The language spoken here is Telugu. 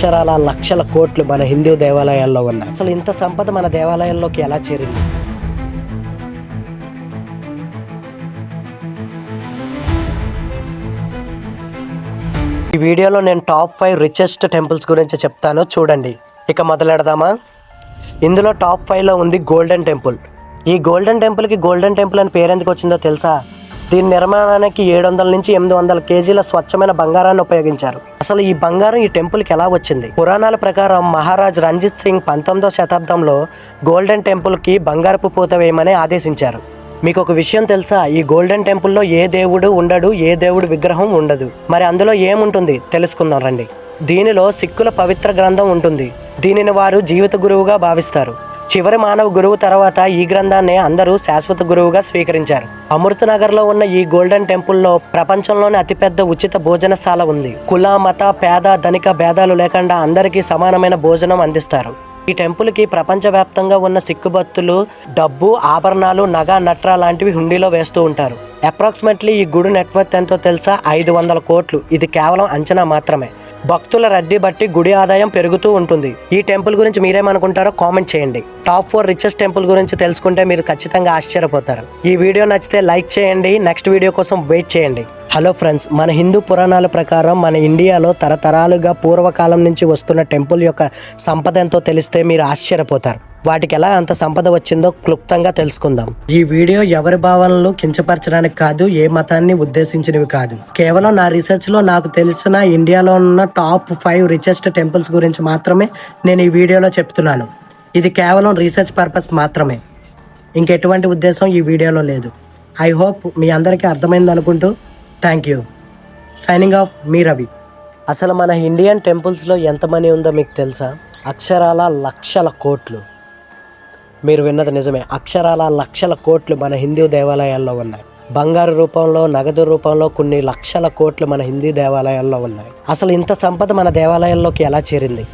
అక్షరాల లక్షల కోట్లు మన హిందూ దేవాలయాల్లో ఉన్నాయి. అసలు ఇంత సంపద మన దేవాలయాల్లోకి ఎలా చేరింది? ఈ వీడియోలో నేను టాప్ ఫైవ్ రిచెస్ట్ టెంపుల్స్ గురించి చెప్తాను చూడండి. ఇక మొదలెడదామా? ఇందులో టాప్ ఫైవ్లో ఉంది గోల్డెన్ టెంపుల్. ఈ గోల్డెన్ టెంపుల్కి గోల్డెన్ టెంపుల్ అని పేరు ఎందుకు వచ్చిందో తెలుసా? దీని నిర్మాణానికి ఏడు వందల నుంచి ఎనిమిది వందల కేజీల స్వచ్ఛమైన బంగారాన్ని ఉపయోగించారు. అసలు ఈ బంగారం ఈ టెంపుల్కి ఎలా వచ్చింది? పురాణాల ప్రకారం మహారాజ్ రంజిత్ సింగ్ పంతొమ్మిదో శతాబ్దంలో గోల్డెన్ టెంపుల్కి బంగారపు పూత వేయమని ఆదేశించారు. మీకు ఒక విషయం తెలుసా? ఈ గోల్డెన్ టెంపుల్లో ఏ దేవుడు ఉండడు ఏ దేవుడు విగ్రహం ఉండదు. మరి అందులో ఏముంటుంది? తెలుసుకుందాం రండి. దీనిలో సిక్కుల పవిత్ర గ్రంథం ఉంటుంది. దీనిని వారు జీవిత గురువుగా భావిస్తారు. చివరి మానవ గురువు తర్వాత ఈ గ్రంథాన్ని అందరూ శాశ్వత గురువుగా స్వీకరించారు. అమృతనగర్లో ఉన్న ఈ గోల్డెన్ టెంపుల్లో ప్రపంచంలోనే అతిపెద్ద ఉచిత భోజనశాల ఉంది. కుల మత పేద ధనిక భేదాలు లేకుండా అందరికీ సమానమైన భోజనం అందిస్తారు. ఈ టెంపుల్కి ప్రపంచవ్యాప్తంగా ఉన్న సిక్కు భక్తులు డబ్బు ఆభరణాలు నగ నట్ర లాంటివి హుండీలో వేస్తూ ఉంటారు. అప్రాక్సిమేట్లీ ఈ గుడి నెట్వర్క్ ఎంతో తెలుసా? ఐదు వందల కోట్లు. ఇది కేవలం అంచనా మాత్రమే. భక్తుల రద్దీ బట్టి గుడి ఆదాయం పెరుగుతూ ఉంటుంది. ఈ టెంపుల్ గురించి మీరేమనుకుంటారో కామెంట్ చేయండి. టాప్ ఫోర్ రిచెస్ట్ టెంపుల్ గురించి తెలుసుకుంటే మీరు ఖచ్చితంగా ఆశ్చర్యపోతారు. ఈ వీడియో నచ్చితే లైక్ చేయండి. నెక్స్ట్ వీడియో కోసం వెయిట్ చేయండి. హలో ఫ్రెండ్స్ మన హిందూ పురాణాల ప్రకారం మన ఇండియాలో తరతరాలుగా పూర్వకాలం నుంచి వస్తున్న టెంపుల్ యొక్క సంపద ఎంతో తెలిస్తే మీరు ఆశ్చర్యపోతారు. వాటికి ఎలా అంత సంపద వచ్చిందో క్లుప్తంగా తెలుసుకుందాం. ఈ వీడియో ఎవరి భావనలు కించపరచడానికి కాదు ఏ మతాన్ని ఉద్దేశించినవి కాదు. కేవలం నా రీసెర్చ్లో నాకు తెలిసిన ఇండియాలో ఉన్న టాప్ ఫైవ్ రిచెస్ట్ టెంపుల్స్ గురించి మాత్రమే నేను ఈ వీడియోలో చెప్తున్నాను. ఇది కేవలం రీసెర్చ్ పర్పస్ మాత్రమే. ఇంకెటువంటి ఉద్దేశం ఈ వీడియోలో లేదు. ఐ హోప్ మీ అందరికీ అర్థమైంది అనుకుంటూ థ్యాంక్ యూ. సైనింగ్ ఆఫ్ మీ రవి. అసలు మన ఇండియన్ టెంపుల్స్లో ఎంత మనీ ఉందో మీకు తెలుసా? అక్షరాల లక్షల కోట్లు. మీరు విన్నది నిజమే అక్షరాల లక్షల కోట్లు మన హిందూ దేవాలయాల్లో ఉన్నాయి. బంగారు రూపంలో నగదు రూపంలో కొన్ని లక్షల కోట్లు మన హిందీ దేవాలయాల్లో ఉన్నాయి. అసలు ఇంత సంపద మన దేవాలయాల్లోకి ఎలా చేరింది?